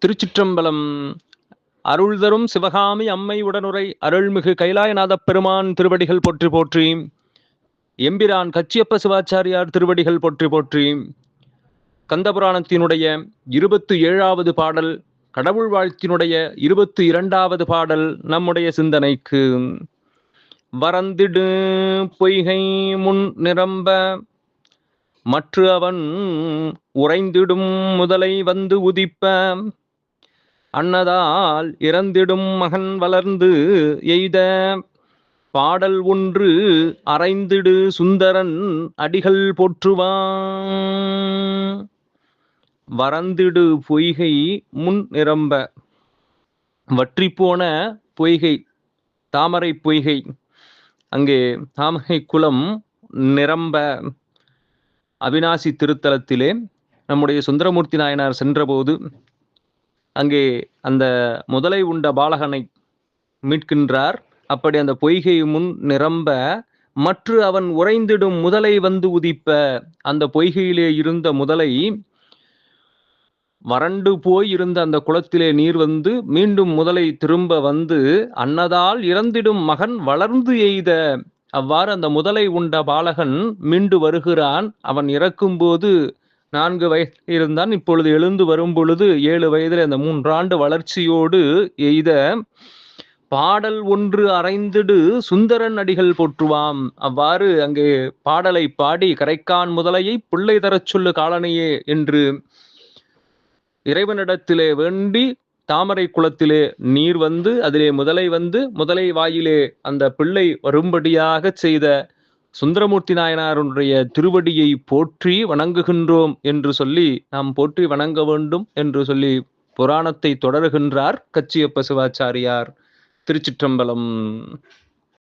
திருச்சிற்றம்பலம். அருள் தரும் சிவகாமி அம்மை உடனுரை அருள்மிகு கைலாயநாதப் பெருமான் திருவடிகள் போற்றி போற்றி. எம்பிரான் கச்சியப்ப சிவாச்சாரியார் திருவடிகள் போற்றி போற்றி. கந்தபுராணத்தினுடைய இருபத்து ஏழாவது பாடல் கடவுள் வாழ்த்தினுடைய இருபத்து இரண்டாவது பாடல் நம்முடைய சிந்தனைக்கு. வரந்திடு பொய்கை முன் நிரம்ப மற்ற அவன் உறைந்திடும் முதலை வந்து உதிப்ப அன்னதால் இறந்திடும் மகன் வளர்ந்து எய்த பாடல் ஒன்று அரைந்திடு சுந்தரன் அடிகள் போற்றுவான். வரந்திடு பொய்கை முன் நிரம்ப வற்றிப்போன பொய்கை தாமரை பொய்கை அங்கே தாமரை குளம் நிரம்ப. அவினாசி திருத்தலத்திலே நம்முடைய சுந்தரமூர்த்தி நாயனார் சென்றபோது அங்கே அந்த முதலை உண்ட பாலகனை மீட்கின்றார். அப்படி அந்த பொய்கை முன் நிரம்ப மற்ற அவன் உறைந்திடும் முதலை வந்து உதிப்ப அந்த பொய்கையிலே இருந்த முதலை வறண்டு போய் இருந்த அந்த குளத்திலே நீர் வந்து மீண்டும் முதலை திரும்ப வந்து அன்னதால் இறந்திடும் மகன் வளர்ந்து எய்த அவ்வாறு அந்த முதலை உண்ட பாலகன் மீண்டு வருகிறான். அவன் இறக்கும்போது நான்கு வயது இருந்தான். இப்பொழுது எழுந்து வரும் பொழுது ஏழு வயதில் அந்த மூன்றாண்டு வளர்ச்சியோடு எய்த பாடல் ஒன்று அரைந்திடு சுந்தரன் அடிகள் போற்றுவாம். அவ்வாறு அங்கே பாடலை பாடி கரைக்கான் முதலையை பிள்ளை தரச் சொல்லு காலனையே என்று இறைவனிடத்திலே வேண்டி தாமரை குளத்திலே நீர் வந்து அதிலே முதலை வந்து முதலை வாயிலே அந்த பிள்ளை வரும்படியாக செய்த சுந்தரமூர்த்தி நாயனாருடைய திருவடியை போற்றி வணங்குகின்றோம் என்று சொல்லி நாம் போற்றி வணங்க வேண்டும் என்று சொல்லி புராணத்தை தொடருகின்றார் கச்சியப்ப சிவாச்சாரியார். திருச்சிற்றம்பலம்.